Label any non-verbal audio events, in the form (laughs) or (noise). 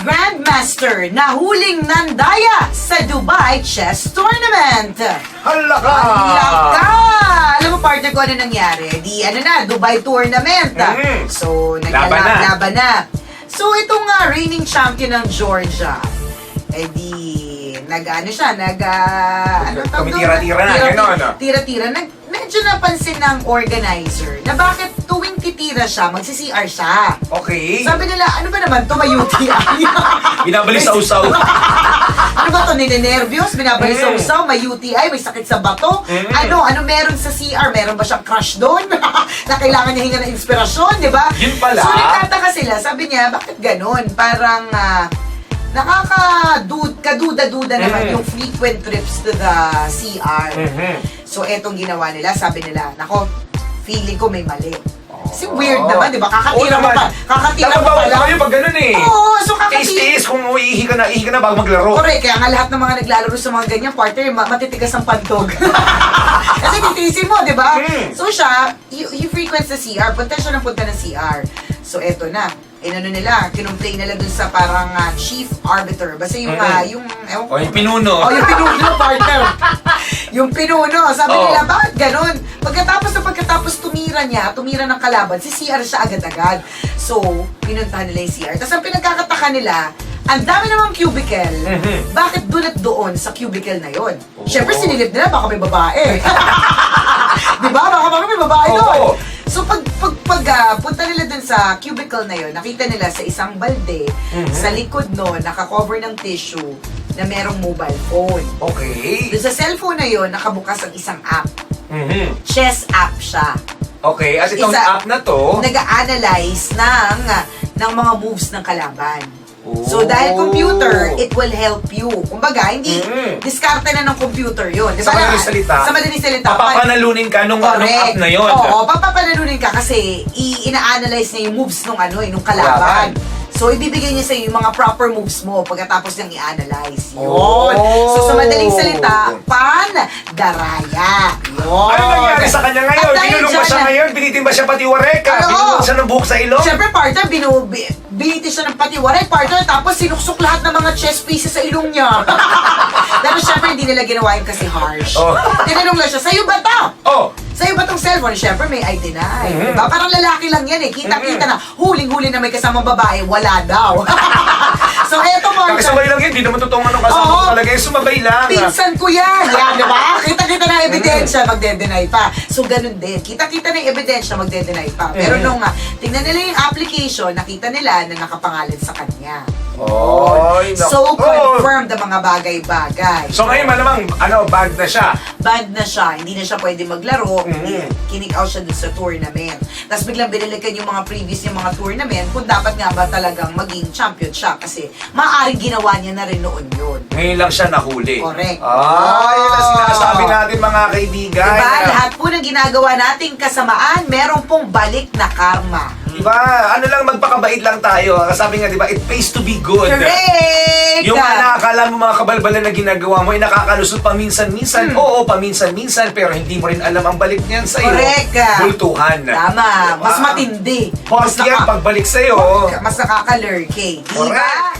Grandmaster na huling nandaya sa Dubai Chess Tournament. Hala ka! Laka! Alam mo, partner ko ano nangyari? Di ano na, Dubai Tournament. Mhm. So, Laban na. laban na. So, itong nga reigning champion ng Georgia, eh di, nag-ano siya, nag, ah, ano tawag doon? Tumitira-tira na, Tira- gano'n, ah. Tira-tira. Nag, medyo napansin ng organizer na bakit tuwing titira siya, magsi-CR siya. Okay. Sabi nila, ano ba naman to, may UTI? (laughs) Binabalik sa usaw. (laughs) ano ba to, ninenervyos? Binabalik sa Mm. usaw, may UTI, may sakit sa bato? Mm. Ano, ano meron sa CR? Meron ba siyang crush doon? (laughs) na kailangan niya hinga ng inspirasyon, di ba? Yun pala. So, nagtataka sila. Sabi niya, bakit ganun? Parang, ah, nakaka-kaduda duda naman Mm. yung frequent trips to the CR. Mhm. So, etong ginawa nila, sabi nila, nako, feeling ko may mali. Kasi Oo. weird naman, di ba? Kakatira Oo mo naman. pa. Kakatira mo pa lang. kayo pag ganun eh. Oo, so kakatira. Tiis-tiis kung iihi ka na, ihi ka na bago maglaro. Correct, kaya nga lahat ng mga naglalaro sa mga ganyan partner, ma- matitigas ang pantog. (laughs) Kasi titisin mo, di ba? Mm. So siya, he, he frequents the CR, punta siya ng punta ng CR. So eto na, inano nila, kinumplain nila dun sa parang ah, chief arbiter. Basta yung, Mm. ah, yung, ewan ko. O yung pinuno. Oh, yung pinuno, partner. (laughs) yung pinuno. Sabi Oh. nila, bakit ganun? Pagkatapos na pagkatapos tumira niya, tumira ng kalaban, si CR siya agad-agad. So, pinuntahan nila yung CR. Tapos ang pinagkakataka nila, ang dami namang cubicle. Mhm. Bakit doon at doon sa cubicle na yon? Oo. Siyempre, sinilip nila, baka may babae. (laughs) Di ba? Baka baka may babae Oo. doon. So pag pag, pag ah, punta nila dun sa cubicle na yon, nakita nila sa isang balde, Mhm. sa likod no, naka-cover ng tissue na merong mobile phone. Okay. Doon sa cellphone na yon, nakabukas ang isang app. Mhm. Chess app siya. Okay, at itong Isa- app na to, Nag-a-analyze ng, ng mga moves ng kalaban. So Oh. dahil computer, it will help you. Kumbaga, hindi Mm. diskarte na ng computer yun. Di Sa ba? madaling salita, Sa madaling salita. papapanalunin ka nung, nung app na yon. Oo, papapanalunin ka kasi i- ina-analyze niya yung moves nung ano, eh, nung kalaban. So, ibibigay niya sa iyo yung mga proper moves mo pagkatapos niyang i-analyze. Yun. Oh. So, sa madaling salita, pan-daraya. Yun. Ano nangyari sa kanya ngayon? At dahil Binulong ba dyan siya na- ngayon? Binitin ba siya pati wareka? Oo. Binulong siya ng buhok sa ilong? Siyempre, partner, binu, bi, biniti siya ng patiwaray, partner, tapos sinuksok lahat ng mga chess pieces sa ilong niya. (laughs) Pero syempre, hindi nila ginawa yun kasi harsh. Oh. Tinanong lang siya, sa'yo ba to? Oh, Sa'yo ba tong cellphone? Siyempre, may I deny. Mhm. Diba? Parang lalaki lang yan eh. Kita-kita na. Huling-huli na may kasamang babae, wala daw. (laughs) so, eto, partner. kakasabay lang yun. Di naman totoong anong kasama Oo. ko talaga. Yung sumabay lang. Pinsan ko yan. Yan, di ba? Kita-kita na ebidensya, magde-deny pa. So, ganun din. Kita-kita na yung ebidensya, magde-deny pa. Pero Mhm. nung uh, tingnan nila yung application, nakita nila na nakapangalan sa kanya. Oy, naku. So, confirmed ang mga bagay-bagay. So ngayon malamang, ano, bag na siya. bad na siya, hindi na siya pwede maglaro, hindi, kinik out siya dun sa tournament. Tapos biglang binalikan yung mga previous yung mga tournament kung dapat nga ba talagang maging champion siya kasi maaaring ginawa niya na rin noon yun. Ngayon lang siya nahuli. Correct. Ay, yun ang sinasabi natin mga kaibigan. Diba? Lahat po ng ginagawa nating kasamaan, meron pong balik na karma. Diba? Ano lang, magpakabait lang tayo. Sabi nga, diba, it pays to be good. Correct! Yung nakakala mo mga kabalbalan na ginagawa mo ay nakakalusot paminsan-minsan. Oo, paminsan-minsan, pero hindi mo rin alam ang balik niyan sa'yo. Correct. Bultuhan. Tama, mas Diba? matindi. Pause yan, pagbalik sa'yo. mas nakaka-lurky. Diba? Correct.